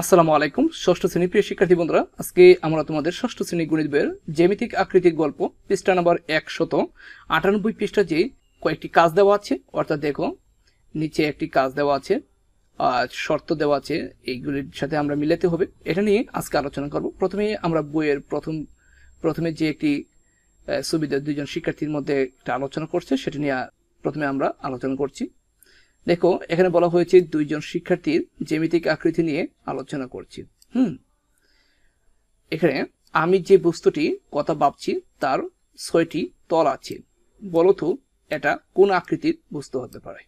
আসসালামু আলাইকুম, ষষ্ঠ শ্রেণি প্রিয় শিক্ষার্থী বন্ধুরা, আজকে আমরা তোমাদের ষষ্ঠ শ্রেণি গণিত বইয়ের জ্যামিতিক আকৃতির গল্প, পৃষ্ঠা নাম্বার একশত, আটানব্বই পৃষ্ঠা যে কয়েকটি কাজ দেওয়া আছে, অর্থাৎ দেখো, নিচে একটি কাজ দেওয়া আছে, আর শর্ত দেওয়া আছে, এইগুলির সাথে আমরা মিলাতে হবে। এটা নিয়ে আজকে আলোচনা করব। প্রথমে আমরা বইয়ের প্রথম, প্রথমে যে একটি সুবিধা দুইজন শিক্ষার্থীর মধ্যে একটা আলোচনা করছে, সেটা নিয়ে প্রথমে আমরা আলোচনা করছি। দেখো, এখানে বলা হয়েছে দুইজন শিক্ষার্থীর জ্যামিতিক আকৃতি নিয়ে আলোচনা করছি। হুম। এখানে আমি যে বস্তুটি কথা ভাবছি, তার ছয়টি তল আছে। বলো তো, এটা কোন আকৃতির বস্তু হতে পারে?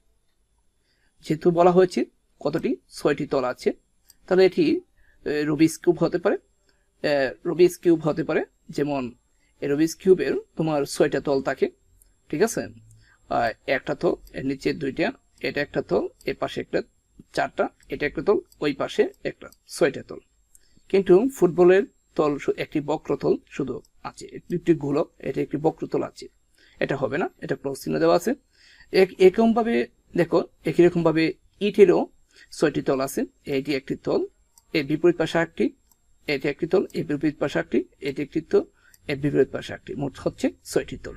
যেহেতু বলা হয়েছে কতটি, ছয়টি তল আছে, তাহলে এটি রুবিস কিউব হতে পারে। রুবিস কিউব হতে পারে, যেমন রুবিস কিউবের তোমার ছয়টা তল থাকে, ঠিক আছে? একটা তো এর নিচে দুইটা এটা একটা তল এ পাশে একটা চারটা, এটা একটা তল, ওই পাশে একটা, ছয়টা তল। কিন্তু ফুটবলের তল একটি বক্রতল শুধু আছে একটি গোলক, এটা একটি বক্রতল আছে। এটা হবে না, এটা ক্রস চিহ্ন দেওয়া আছে। এরকমভাবে দেখো একই রকমভাবে ইটেরও ছয়টি তল আছে। এটি একটি তল, এর বিপরীত পাশে একটি এটি একটি তল, এর বিপরীত পাশে একটি এটি একটি তল, এর বিপরীত পাশে একটি মোট হচ্ছে ছয়টি তল।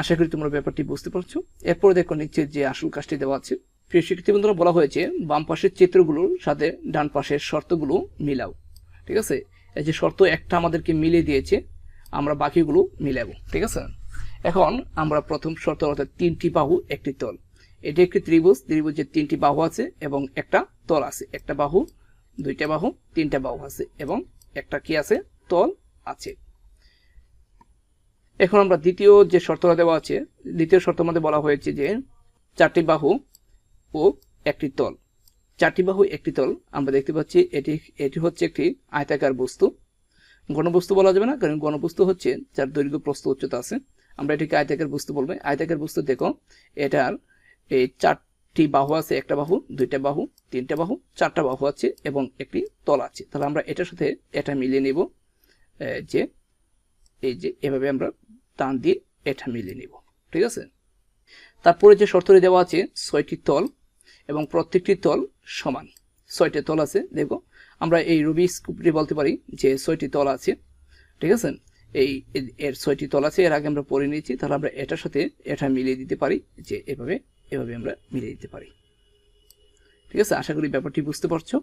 আশা করি তোমরা ব্যাপারটি বুঝতে পারছ। এরপর দেখো নিচে যে আসল কাজটি দেওয়া আছে। প্রিয় শিক্ষার্থী বন্ধুরা, বলা হয়েছে, বাম পাশের চিত্রগুলোর সাথে ডান পাশের শর্তগুলো মিলাও। ঠিক আছে? এই যে শর্ত একটা আমাদেরকে মিলিয়ে দিয়েছে, আমরা বাকিগুলো মিলাবো। ঠিক আছে? এখন আমরা প্রথম শর্ত অর্থাৎ তিনটি বাহু, একটি তল। এটি একটি ত্রিভুজ ত্রিভুজের তিনটি বাহু আছে এবং একটা তল আছে। একটা বাহু, দুইটা বাহু, তিনটা বাহু আছে এবং একটা কি আছে? তল আছে। এখন আমরা দ্বিতীয় যে শর্তটা দেওয়া আছে, দ্বিতীয় শর্ত মধ্যে বলা হয়েছে যে চারটি বাহু ও একটি তল। চারটি বাহু, একটি তল, আমরা দেখতে পাচ্ছি এটি এটি হচ্ছে একটি আয়তাকার বস্তু। গণবস্তু বলা যাবে না, কারণ গণবস্তু হচ্ছে যার দৈর্ঘ্য প্রস্থ উচ্চতা আছে। আমরা এটিকে আয়তাকার বস্তু বলব। আয়তাকার বস্তু দেখো, এটার এই চারটি বাহু আছে, একটা বাহু, দুইটা বাহু, তিনটা বাহু, চারটা বাহু আছে এবং একটি তল আছে। তাহলে আমরা এটার সাথে এটা মিলিয়ে নেব যে, এই যে, এভাবে আমরা টান দিয়ে এটা মিলিয়ে নিব। ঠিক আছে? তারপরে যে শর্তটি দেওয়া আছে, ছয়টি তল এবং প্রত্যেকটি তল সমান। ছয়টি তল আছে, দেখো। আমরা এই রুবি স্কুপটি বলতে পারি যে ছয়টি তল আছে। ঠিক আছে? এই এর ছয়টি তল আছে, এর আগে আমরা পড়ে নিয়েছি, তাহলে আমরা এটার সাথে এটা মিলিয়ে দিতে পারি যে এভাবে এভাবে আমরা মিলিয়ে দিতে পারি। ঠিক আছে? আশা করি ব্যাপারটি বুঝতে পারছ।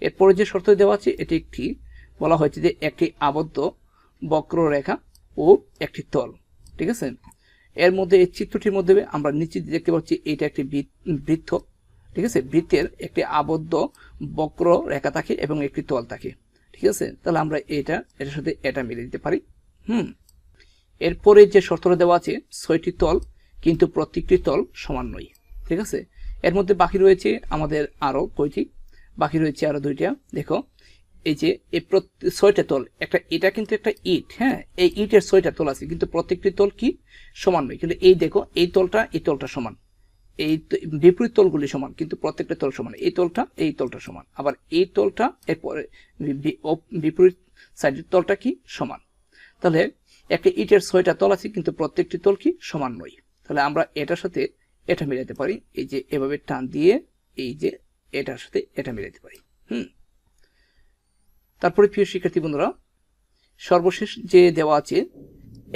এরপরে যে শর্ত দেওয়া আছে, এটি একটি, বলা হয়েছে যে একটি আবদ্ধ বক্ররেখা ও একটি তল, ঠিক আছে? এর মধ্যে এই চিত্রটির মধ্যে আমরা নিচে দেখতে পাচ্ছি এটা একটি বৃত- বৃত্ত, ঠিক আছে? বৃত্তের একটি আবদ্ধ বক্র রেখা থাকে এবং একটি তল থাকে, ঠিক আছে? তাহলে আমরা এটা, এটার সাথে এটা মিলে দিতে পারি, হুম? এরপরে যে শর্তটা দেওয়া আছে, ছয়টি তল, কিন্তু প্রত্যেকটি তল সমান নয়, ঠিক আছে? এর মধ্যে বাকি রয়েছে আমাদের আরও কয়টি? বাকি রয়েছে আরও দুইটা, দেখো। এই যে, এই ছয়টা তল, একটা, এটা কিন্তু একটা ইট হ্যাঁ? এই ইটের ছয়টা তল আছে, কিন্তু প্রত্যেকটি তল কি? সমান নয়। কিন্তু এই দেখো, এই তলটা এই তলটা সমান। এই বিপরীত তলগুলি সমান, কিন্তু প্রত্যেকটা তল সমান। এই তলটা এই তলটা সমান। আবার এই তলটা, এরপরে বিপরীত সাইডের তলটা কি? সমান। তাহলে, একটা ইটের ছয়টা তল আছে, কিন্তু প্রত্যেকটি তল কি? সমান নয়। তাহলে আমরা এটার সাথে এটা মিলাতে পারি। এই যে, এভাবে টান দিয়ে, এই যে, এটার সাথে এটা মিলাতে পারি। হুম? তারপরে প্রিয় শিক্ষার্থী বন্ধুরা, সর্বশেষ যে দেওয়া আছে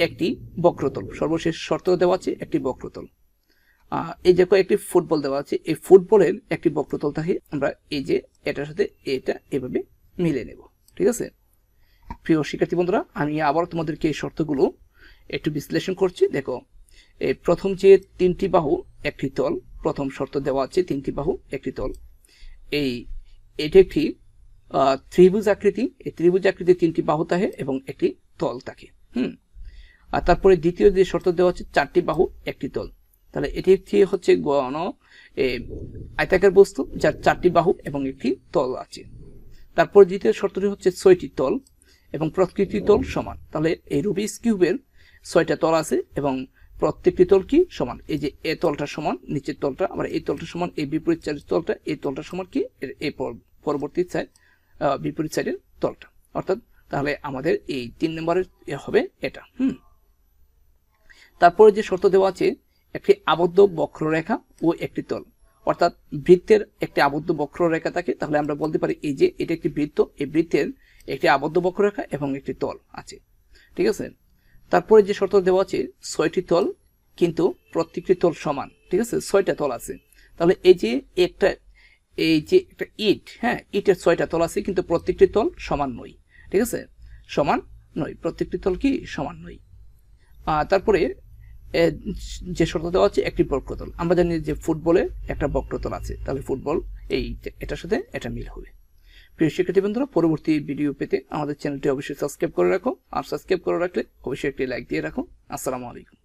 একটি বক্রতল, সর্বশেষ শর্ত দেওয়া আছে একটি বক্রতল। এই যে একটি ফুটবল দেওয়া আছে, এই ফুটবলের একটি বক্রতল থাকে, আমরা এই যে এটার সাথে এটা এভাবে মিলে নেব, ঠিক আছে? প্রিয় শিক্ষার্থী বন্ধুরা, আমি আবার তোমাদেরকে এই শর্তগুলো একটু বিশ্লেষণ করছি। দেখো, এই প্রথম যে তিনটি বাহু, একটি তল, প্রথম শর্ত দেওয়া আছে তিনটি বাহু, একটি তল। এই, এটি একটি ত্রিভুজ আকৃতি এই ত্রিভুজ আকৃতির তিনটি বাহু থাকে এবং একটি তল থাকে হুম। আর তারপরে দ্বিতীয় যে শর্ত দেওয়া হচ্ছে চারটি বাহু একটি তল। তাহলে এটি একটি হচ্ছে গণ আয়তাকার বস্তু যার চারটি বাহু এবং একটি তল আছে। তারপর দ্বিতীয় শর্তটি হচ্ছে ছয়টি তল এবং প্রকৃতি তল সমান। তাহলে এই রুবিস কিউবের ছয়টা তল আছে এবং প্রত্যেকটি তল কি সমান? এই যে এ তলটা সমান নিচের তলটা আবার এই তলটা সমান এই বিপরীত সাইডের তলটা এই তলটা সমান কি? এর এই পর- পরবর্তী আহ, বিপরীত সাইডের তলটা। অর্থাৎ তাহলে আমাদের এই তিন নম্বরের হবে এটা, হুম। তারপরে যে শর্ত দেওয়া আছে, একটি আবদ্ধ বক্ররেখা ও একটি তল। অর্থাৎ বৃত্তের একটি আবদ্ধ বক্ররেখা থাকে, তাহলে আমরা বলতে পারি এই যে এটা একটি বৃত্ত, এই বৃত্তের একটি আবদ্ধ বক্ররেখা এবং একটি তল আছে। ঠিক আছে? তারপরে যে শর্ত দেওয়া আছে, ছয়টি তল কিন্তু প্রত্যেকটি তল সমান। ঠিক আছে? ছয়টা তল আছে। তাহলে এই যে একটা এই যে একটা ইট হ্যাঁ ইটের ছয়টা তল আছে, কিন্তু প্রত্যেকটি তল সমান নয়, ঠিক আছে? সমান নয়, প্রত্যেকটি তল কি সমান নয়? তারপরে যে শর্ত দেওয়া আছে, একটি বক্রতল আমরা জানি যে ফুটবলে একটা বক্রতল আছে, তাহলে ফুটবল এই এটার সাথে এটা মিল হবে। প্রিয় শিক্ষার্থী বন্ধুরা, পরবর্তী ভিডিও পেতে আমাদের চ্যানেলটি অবশ্যই সাবস্ক্রাইব করে রাখো। আর সাবস্ক্রাইব করে রাখলে অবশ্যই একটি লাইক দিয়ে রাখো। আসসালামু আলাইকুম।